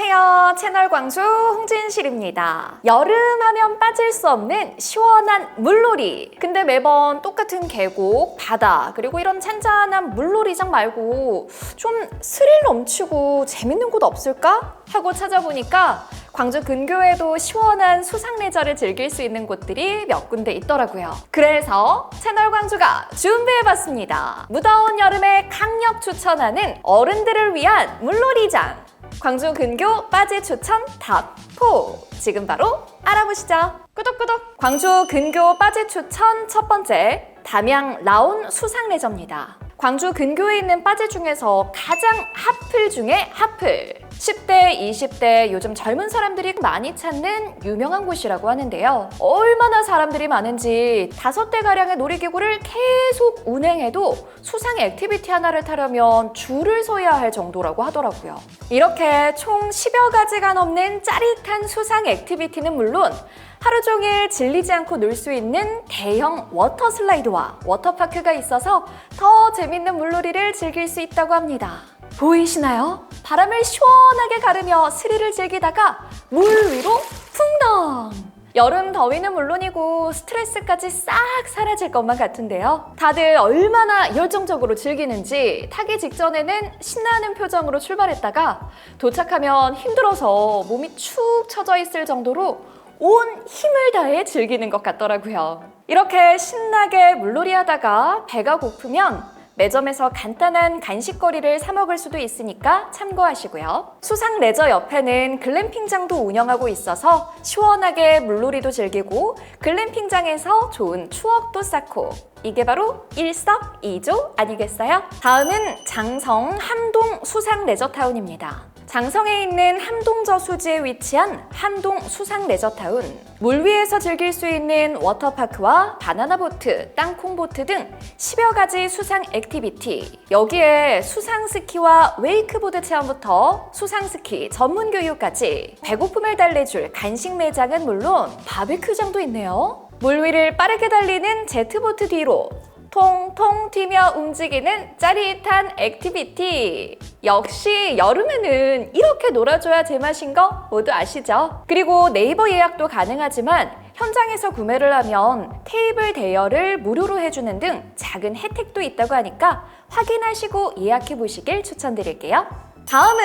안녕하세요. 채널 광수 홍진실입니다. 여름 하면 빠질 수 없는 시원한 물놀이. 근데 매번 똑같은 계곡, 바다, 그리고 이런 잔잔한 물놀이장 말고 좀 스릴 넘치고 재밌는 곳 없을까? 하고 찾아보니까 광주 근교에도 시원한 수상레저를 즐길 수 있는 곳들이 몇 군데 있더라고요. 그래서 채널 광주가 준비해봤습니다. 무더운 여름에 강력 추천하는 어른들을 위한 물놀이장. 광주 근교 빠지 추천 탑4 지금 바로 알아보시죠. 꾸덕꾸덕. 광주 근교 빠지 추천 첫 번째 담양 라온 수상레저입니다. 광주 근교에 있는 빠지 중에서 가장 핫플 중에 핫플. 10대, 20대 요즘 젊은 사람들이 많이 찾는 유명한 곳이라고 하는데요. 얼마나 사람들이 많은지 다섯 대 가량의 놀이기구를 계속 운행해도 수상 액티비티 하나를 타려면 줄을 서야 할 정도라고 하더라고요. 이렇게 총 10여 가지가 넘는 짜릿한 수상 액티비티는 물론 하루 종일 질리지 않고 놀 수 있는 대형 워터 슬라이드와 워터파크가 있어서 더 재밌는 물놀이를 즐길 수 있다고 합니다. 보이시나요? 바람을 시원하게 가르며 스릴을 즐기다가 물 위로 풍덩! 여름 더위는 물론이고 스트레스까지 싹 사라질 것만 같은데요. 다들 얼마나 열정적으로 즐기는지 타기 직전에는 신나는 표정으로 출발했다가 도착하면 힘들어서 몸이 축 처져 있을 정도로 온 힘을 다해 즐기는 것 같더라고요. 이렇게 신나게 물놀이 하다가 배가 고프면 매점에서 간단한 간식거리를 사 먹을 수도 있으니까 참고하시고요. 수상 레저 옆에는 글램핑장도 운영하고 있어서 시원하게 물놀이도 즐기고 글램핑장에서 좋은 추억도 쌓고 이게 바로 일석이조 아니겠어요? 다음은 장성 함동 수상 레저타운입니다. 장성에 있는 함동 저 수지에 위치한 함동 수상 레저타운. 물 위에서 즐길 수 있는 워터파크와 바나나 보트, 땅콩 보트 등 10여 가지 수상 액티비티. 여기에 수상 스키와 웨이크보드 체험부터 수상 스키 전문 교육까지 배고픔을 달래줄 간식 매장은 물론 바베큐장도 있네요. 물 위를 빠르게 달리는 제트보트 뒤로 통통 튀며 움직이는 짜릿한 액티비티. 역시 여름에는 이렇게 놀아줘야 제맛인 거 모두 아시죠? 그리고 네이버 예약도 가능하지만 현장에서 구매를 하면 테이블 대여를 무료로 해주는 등 작은 혜택도 있다고 하니까 확인하시고 예약해 보시길 추천드릴게요. 다음은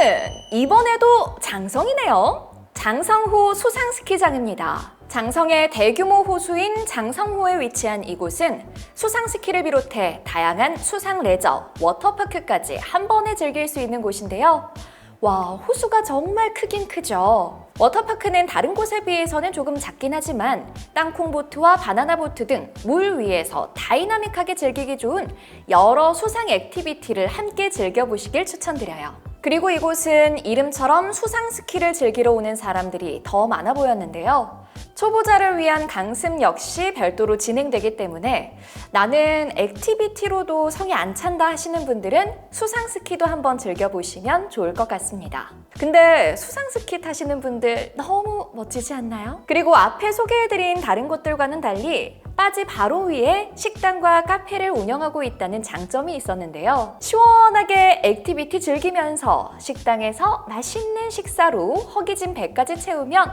이번에도 장성이네요. 장성호 수상스키장입니다. 장성의 대규모 호수인 장성호에 위치한 이곳은 수상스키를 비롯해 다양한 수상 레저, 워터파크까지 한 번에 즐길 수 있는 곳인데요. 와, 호수가 정말 크긴 크죠. 워터파크는 다른 곳에 비해서는 조금 작긴 하지만 땅콩보트와 바나나보트 등 물 위에서 다이나믹하게 즐기기 좋은 여러 수상 액티비티를 함께 즐겨보시길 추천드려요. 그리고 이곳은 이름처럼 수상 스키를 즐기러 오는 사람들이 더 많아 보였는데요. 초보자를 위한 강습 역시 별도로 진행되기 때문에 나는 액티비티로도 성이 안 찬다 하시는 분들은 수상 스키도 한번 즐겨보시면 좋을 것 같습니다. 근데 수상 스키 타시는 분들 너무 멋지지 않나요? 그리고 앞에 소개해드린 다른 곳들과는 달리 빠지 바로 위에 식당과 카페를 운영하고 있다는 장점이 있었는데요. 시원하게 액티비티 즐기면서 식당에서 맛있는 식사로 허기진 배까지 채우면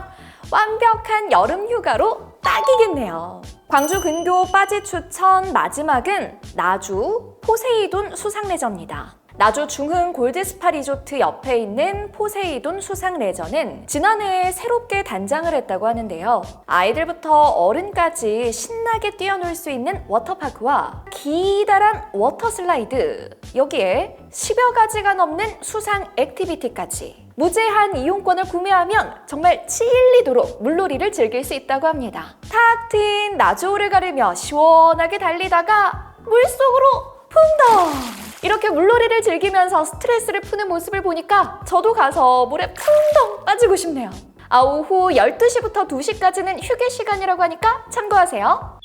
완벽한 여름 휴가로 딱이겠네요. 광주 근교 빠지 추천 마지막은 나주 포세이돈 수상레저입니다. 나주 중흥 골드스파 리조트 옆에 있는 포세이돈 수상 레저는 지난해에 새롭게 단장을 했다고 하는데요. 아이들부터 어른까지 신나게 뛰어놀 수 있는 워터파크와 기다란 워터슬라이드, 여기에 10여 가지가 넘는 수상 액티비티까지 무제한 이용권을 구매하면 정말 찔리도록 물놀이를 즐길 수 있다고 합니다. 탁 트인 나주호를 가르며 시원하게 달리다가 물속으로 풍덩! 이렇게 물놀이를 즐기면서 스트레스를 푸는 모습을 보니까 저도 가서 물에 풍덩 빠지고 싶네요. 아, 오후 12시부터 2시까지는 휴게 시간이라고 하니까 참고하세요.